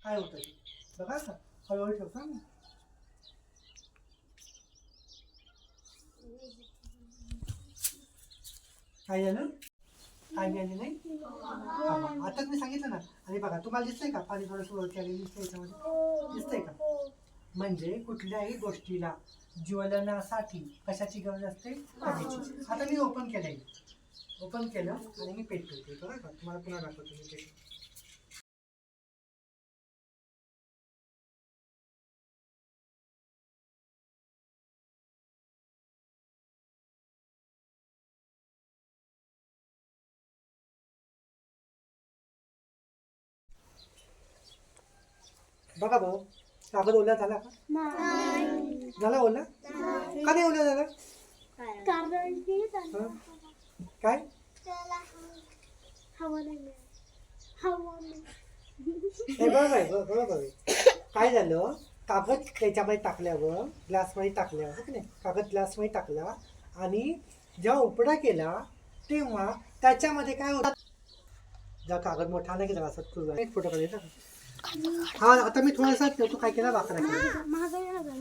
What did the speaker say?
काय होतं? ते? बघा आता. हळूहळू ठेवता ना काय झालं? काय मिळाले नाही? आताच मी आता सांगितलं ना. आणि बघा तुम्हाला दिसतंय का? पाणी थोडं सुरुवात केली दिसतंय याच्यामध्ये. दिसतंय का? म्हणजे कुठल्याही गोष्टीला ज्वलनासाठी कशाची गरज असते? आता मी ओपन केलंय. ओपन केलं आणि मी पेट ठेवते बघा का? तुम्हाला पुन्हा दाखवतो मी पेट बघा भाऊ कागद ओला झाला का? झाला ओला का नाही ओला झाला हं? काय. हे बरोबर आहे बरोबर बरोबर आहे काय झालं? कागद त्याच्यामध्ये टाकल्यावर ग्लासमध्ये टाकल्यावर हो की नाही? कागद ग्लासमध्ये टाकला आणि जेव्हा उपडा केला तेव्हा त्याच्यामध्ये काय होतं? जेव्हा कागद मोठा नाही केला असं तुझा एक फोटो काढायचा हा आता मी थोडासा तो काय केला वाकडा केला. महागाई हजार